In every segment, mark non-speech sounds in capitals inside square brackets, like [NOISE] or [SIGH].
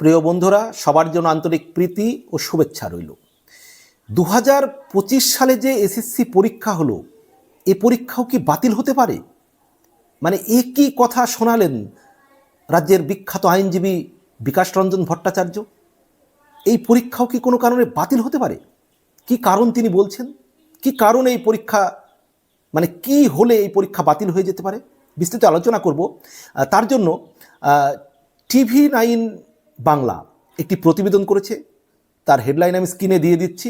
প্রিয় বন্ধুরা, সবার জন্য আন্তরিক প্রীতি ও শুভেচ্ছা রইল। দু হাজার পঁচিশ সালে যে এসএসসি পরীক্ষা হলো, এ পরীক্ষাও কি বাতিল হতে পারে? মানে একই কথা শোনালেন রাজ্যের বিখ্যাত আইনজীবী বিকাশ রঞ্জন ভট্টাচার্য? এই পরীক্ষাও কি কোনো কারণে বাতিল হতে পারে? কি কারণ তিনি বলছেন? কি কারণে এই পরীক্ষা মানে কি হলে এই পরীক্ষা বাতিল হয়ে যেতে পারে? বিস্তৃত আলোচনা করব। তার জন্য টিভি নাইন বাংলা একটি প্রতিবেদন করেছে। তার হেডলাইন আমি স্ক্রিনে দিয়ে দিচ্ছি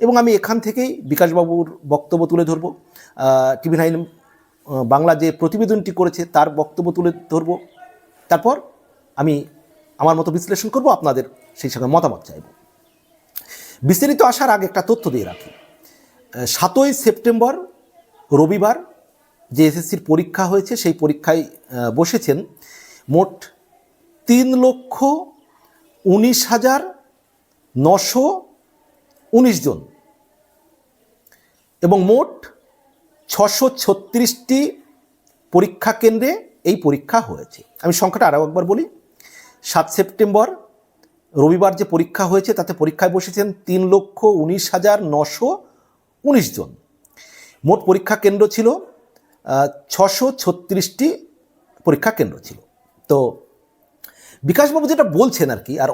এবং আমি এখান থেকেই বিকাশবাবুর বক্তব্য তুলে ধরব। টিভি নাইন বাংলা যে প্রতিবেদনটি করেছে তার বক্তব্য তুলে ধরব। তারপর আমি আমার মতো বিশ্লেষণ করব, আপনাদের সেই সঙ্গে মতামত চাইব। বিস্তারিত আসার আগে একটা তথ্য দিয়ে রাখি। সাতই সেপ্টেম্বর, রবিবার যে এসএসসির পরীক্ষা হয়েছে, সেই পরীক্ষায় বসেছেন মোট তিন লক্ষ উনিশ হাজার নশো উনিশ জন। এবং মোট ছশো ছত্রিশটি পরীক্ষা কেন্দ্রে এই পরীক্ষা হয়েছে। আমি সংখ্যাটা আরও একবার বলি। সাত সেপ্টেম্বর, রবিবার যে পরীক্ষা হয়েছে, তাতে পরীক্ষায় বসেছেন তিন লক্ষ উনিশ হাজার নশো উনিশ জন। মোট পরীক্ষা কেন্দ্র ছিল ছশো ছত্রিশটি পরীক্ষা কেন্দ্র ছিল। তো বিকাশবাবু যেটা বলছেন আর কি, আর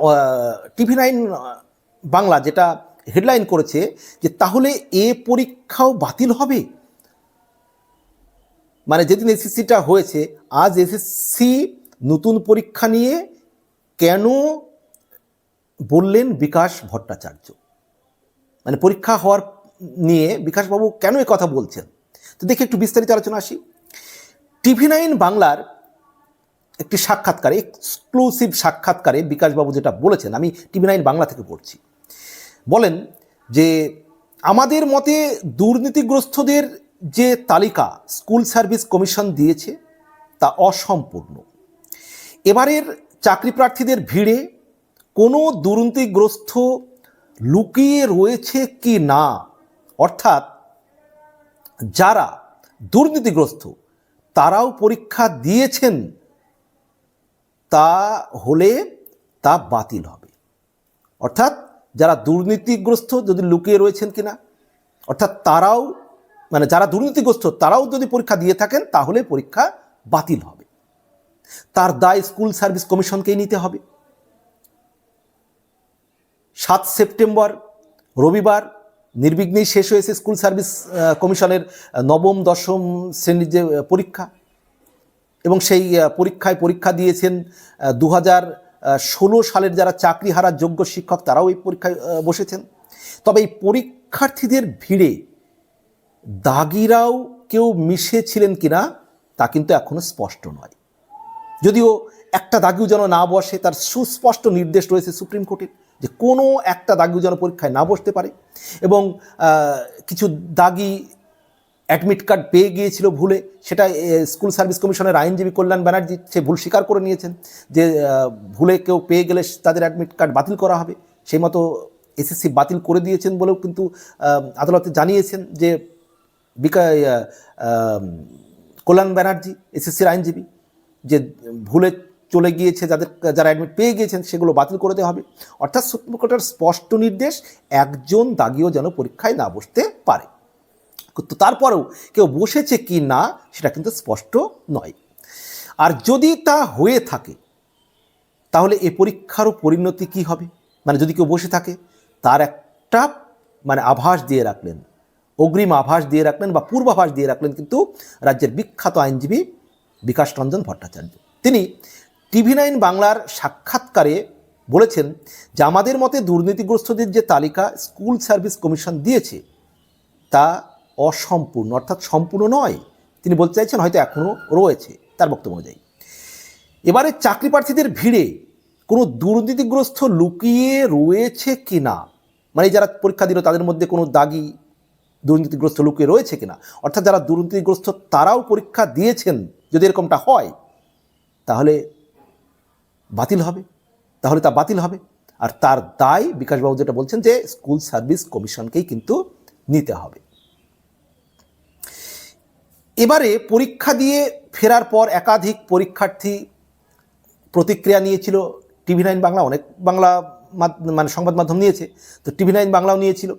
টিভি নাইন বাংলা যেটা হেডলাইন করেছে যে তাহলে এ পরীক্ষাও বাতিল হবে? মানে যেদিন এসএসসিটা হয়েছে, আজ এসএসসি নতুন পরীক্ষা নিয়ে কেন বললেন বিকাশ ভট্টাচার্য? মানে পরীক্ষা হওয়ার নিয়ে বিকাশবাবু কেন এ কথা বলছেন? তো দেখি একটু বিস্তারিত আলোচনা আসি। টিভি নাইন বাংলার একটি সাক্ষাৎকারে এক্সক্লুসিভ সাক্ষাৎকারে বিকাশবাবু যেটা বলেছেন, আমি টিভি নাইন বাংলা থেকে পড়ছি, বলেন যে আমাদের মতে দুর্নীতিগ্রস্তদের যে তালিকা স্কুল সার্ভিস কমিশন দিয়েছে, তা অসম্পূর্ণ। এবারের চাকরি প্রার্থীদের ভিড়ে কোনো দুর্নীতিগ্রস্ত লুকিয়ে রয়েছে কি না? অর্থাৎ যারা দুর্নীতিগ্রস্ত তারাও পরীক্ষা দিয়েছেন তা হলে তা বাতিল হবে। অর্থাৎ যারা দুর্নীতিগ্রস্ত যদি লুকিয়ে রয়েছেন কিনা, অর্থাৎ তারাও মানে যারা দুর্নীতিগ্রস্ত তারাও যদি পরীক্ষা দিয়ে থাকেন, তাহলে পরীক্ষা বাতিল হবে। তার দায় স্কুল সার্ভিস কমিশনকেই নিতে হবে। সাত সেপ্টেম্বর, রবিবার নির্বিঘ্নেই শেষ হয়েছে স্কুল সার্ভিস কমিশনের নবম, দশম শ্রেণির যে পরীক্ষা। এবং সেই পরীক্ষায় পরীক্ষা দিয়েছেন দু ষোলো সালের যারা চাকরি হারার যোগ্য শিক্ষক, তারাও এই পরীক্ষায় বসেছেন। তবে এই পরীক্ষার্থীদের ভিড়ে দাগিরাও কেউ মিশেছিলেন কিনা, তা কিন্তু এখনও স্পষ্ট নয়। যদিও একটা দাগিও যেন না বসে, তার সুস্পষ্ট নির্দেশ রয়েছে সুপ্রিম কোর্টের যে কোনো একটা দাগিও যেন পরীক্ষায় না বসতে পারে এবং কিছু দাগি অ্যাডমিট কার্ড পেয়ে গিয়েছিল ভুলে। সেটা স্কুল সার্ভিস কমিশনের আইনজীবী কল্যাণ ব্যানার্জি, সে ভুল স্বীকার করে নিয়েছেন যে ভুলে কেউ পেয়ে গেলে তাদের অ্যাডমিট কার্ড বাতিল করা হবে। সেই মতো এসএসসি বাতিল করে দিয়েছেন বলেও কিন্তু আদালতে জানিয়েছেন যে, বিকা কল্যাণ ব্যানার্জি, এসএসসির আইনজীবী, যে ভুলে চলে গিয়েছে যাদের, যারা অ্যাডমিট পেয়ে গিয়েছেন সেগুলো বাতিল করে দেওয়া হবে। অর্থাৎ সুপ্রিম কোর্টের স্পষ্ট নির্দেশ, একজন দাগিও যেন পরীক্ষায় না বসতে পারে। তো তারপরেও কেউ বসেছে কি না, সেটা কিন্তু স্পষ্ট নয়। আর যদি তা হয়ে থাকে, তাহলে এ পরীক্ষারও পরিণতি কি হবে? মানে যদি কেউ বসে থাকে, তার একটা মানে আভাস দিয়ে রাখলেন, অগ্রিম আভাস দিয়ে রাখলেন বা পূর্বাভাস দিয়ে রাখলেন কিন্তু রাজ্যের বিখ্যাত আইনজীবী বিকাশ রঞ্জন ভট্টাচার্য। তিনি টিভি নাইন বাংলার সাক্ষাৎকারে বলেছেন যে, আমাদের মতে দুর্নীতিগ্রস্তদের যে তালিকা স্কুল সার্ভিস কমিশন দিয়েছে, তা অসম্পূর্ণ, অর্থাৎ সম্পূর্ণ নয়। তিনি বলতে চাইছেন হয়তো এখনও রয়েছে, তার বক্তব্য অনুযায়ী। এবারে চাকরি প্রার্থীদের ভিড়ে কোনো দুর্নীতিগ্রস্ত লুকিয়ে রয়েছে কি না মানে যারা পরীক্ষা দিল তাদের মধ্যে কোনো দাগি দুর্নীতিগ্রস্ত লুকিয়ে রয়েছে কিনা? অর্থাৎ যারা দুর্নীতিগ্রস্ত তারাও পরীক্ষা দিয়েছেন, যদি এরকমটা হয়, তাহলে বাতিল হবে, তাহলে তা বাতিল হবে। আর তার দায় বিকাশবাবু যেটা বলছেন যে, স্কুল সার্ভিস কমিশনকেই কিন্তু নিতে হবে। এবারে পরীক্ষা দিয়ে ফেরার পর একাধিক পরীক্ষার্থী প্রতিক্রিয়া নিয়েছিল। টিভি নাইন বাংলা অনেক বাংলা মানে সংবাদ মাধ্যম নিয়েছে, তো টিভি নাইন বাংলাও নিয়েছিল।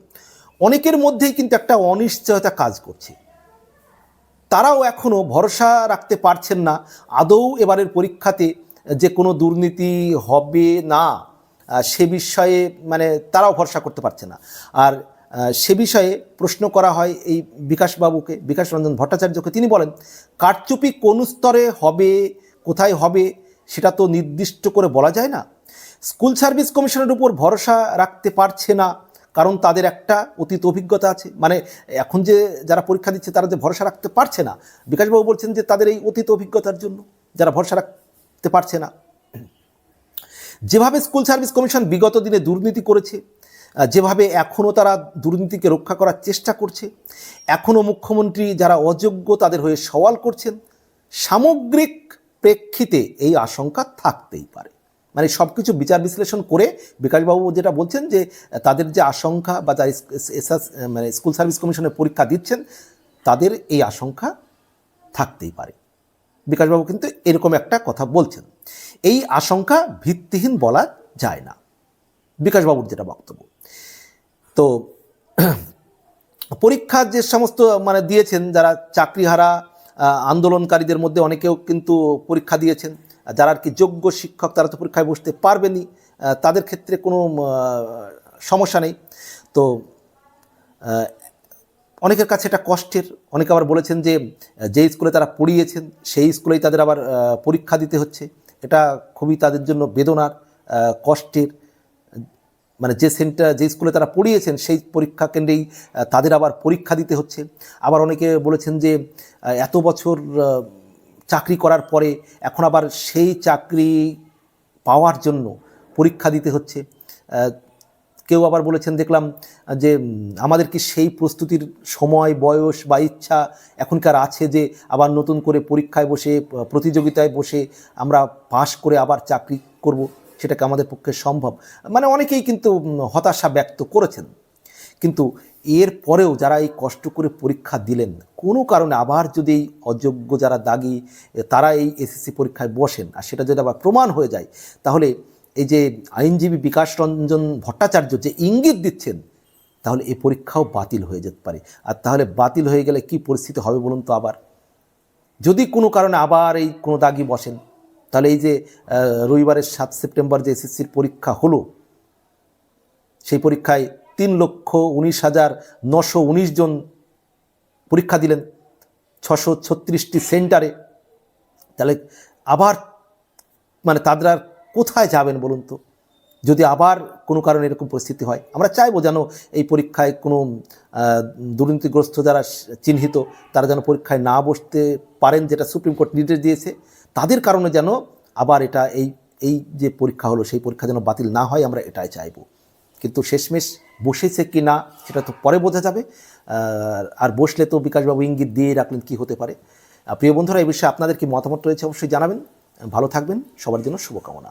অনেকের মধ্যেই কিন্তু একটা অনিশ্চয়তা কাজ করছে। তারাও এখনও ভরসা রাখতে পারছেন না, আদৌ এবারের পরীক্ষাতে যে কোনো দুর্নীতি হবে না সে বিষয়ে মানে তারাও ভরসা করতে পারছে না। আর সে বিষয়ে প্রশ্ন করা হয় এই বিকাশবাবুকে বিকাশ রঞ্জন ভট্টাচার্যকে। তিনি বলেন, কারচুপি কোন স্তরে হবে, কোথায় হবে, সেটা তো নির্দিষ্ট করে বলা যায় না। স্কুল সার্ভিস কমিশনের উপর ভরসা রাখতে পারছে না, কারণ তাদের একটা অতীত অভিজ্ঞতা আছে। মানে এখন যে যারা পরীক্ষা দিচ্ছে, তারা যে ভরসা রাখতে পারছে না। বিকাশবাবু বলছেন যে তাদের এই অতীত অভিজ্ঞতার জন্য যারা ভরসা রাখতে পারছে না। যেভাবে স্কুল সার্ভিস কমিশন বিগত দিনে দুর্নীতি করেছে যেভাবে এখনও তারা দুর্নীতিকে রক্ষা করার চেষ্টা করছে এখনও মুখ্যমন্ত্রী যারা অযোগ্য তাদের হয়ে সওয়াল করছেন, সামগ্রিক প্রেক্ষিতে এই আশঙ্কা থাকতেই পারে। মানে সব কিছু বিচার বিশ্লেষণ করে বিকাশবাবু যেটা বলছেন যে, তাদের যে আশঙ্কা বা যারা মানে স্কুল সার্ভিস কমিশনের পরীক্ষা দিচ্ছেন, তাদের এই আশঙ্কা থাকতেই পারে। বিকাশবাবু কিন্তু এরকম একটা কথা বলছেন। এই আশঙ্কা ভিত্তিহীন বলা যায় না। বিকাশবাবুর যেটা বক্তব্য। তো [CLEARS THROAT] পরীক্ষা যে সমস্ত মানে দিয়েছেন যারা চাকরিহারা আন্দোলনকারীদের মধ্যে অনেকেও কিন্তু পরীক্ষা দিয়েছেন। যারা আর কি যোগ্য শিক্ষক তারা তো পরীক্ষায় বসতে পারবেনই। আহ, তাদের ক্ষেত্রে কোনো সমস্যা নেই। তো অনেকের কাছে এটা কষ্টের। অনেকে আবার বলেছেন যে যে স্কুলে তারা পড়িয়েছেন সেই স্কুলেই তাদের আবার পরীক্ষা দিতে হচ্ছে। এটা খুবই তাদের জন্য বেদনার কষ্টের। মানে যে সেন্টার, যে স্কুলে তারা পড়িয়েছেন, সেই পরীক্ষা কেন্দ্রেই তাদের আবার পরীক্ষা দিতে হচ্ছে। আবার অনেকে বলেছেন যে এত বছর চাকরি করার পরে এখন আবার সেই চাকরি পাওয়ার জন্য পরীক্ষা দিতে হচ্ছে। কেউ আবার বলেছেন, দেখলাম যে আমাদের কি সেই প্রস্তুতির সময়, বয়স বা ইচ্ছা এখনকার আছে যে, আবার নতুন করে পরীক্ষায় বসে প্রতিযোগিতায় বসে আমরা পাশ করে আবার চাকরি করব? সেটাকে আমাদের পক্ষে সম্ভব। মানে অনেকেই কিন্তু হতাশা ব্যক্ত করেছেন। কিন্তু এর পরেও যারা এই কষ্ট করে পরীক্ষা দিলেন, কোনো কারণে আবার যদি এই অযোগ্য যারা দাগি তারা এই এসএসসি পরীক্ষায় বসেন আর সেটা যদি আবার প্রমাণ হয়ে যায়, তাহলে এই যে আইনজীবী বিকাশ রঞ্জন ভট্টাচার্য যে ইঙ্গিত দিচ্ছেন, তাহলে এই পরীক্ষাও বাতিল হয়ে যেতে পারে। আর তাহলে বাতিল হয়ে গেলে কি পরিস্থিতি হবে বলুন তো আবার? যদি কোনো কারণে আবার এই কোনো দাগি বসেন তাহলে এই যে রবিবারের সাত সেপ্টেম্বর যে এসএসসির পরীক্ষা হলো, সেই পরীক্ষায় তিন লক্ষ উনিশ হাজার নশো উনিশ জন পরীক্ষা দিলেন, ছশো ছত্রিশটি সেন্টারে। তাহলে আবার মানে তাদের আর কোথায় যাবেন বলুন তো? যদি আবার কোনো কারণে এরকম পরিস্থিতি হয়, আমরা চাইব যেন এই পরীক্ষায় কোনো দুর্নীতিগ্রস্ত যারা চিহ্নিত, তারা যেন পরীক্ষায় না বসতে পারেন, যেটা সুপ্রিম কোর্ট নির্দেশ দিয়েছে। তাদের কারণে যেন আবার এটা এই এই যে পরীক্ষা হলো, সেই পরীক্ষা যেন বাতিল না হয়, আমরা এটাই চাইব। কিন্তু শেষমেশ বসেছে কি না, সেটা তো পরে বোঝা যাবে। আর- বসলে তো বিকাশবাবু ইঙ্গিত দিয়ে রাখলেন কি হতে পারে। প্রিয় বন্ধুরা, এই বিষয়ে আপনাদের কি মতামত রয়েছে অবশ্যই জানাবেন। ভালো থাকবেন, সবার জন্য শুভকামনা।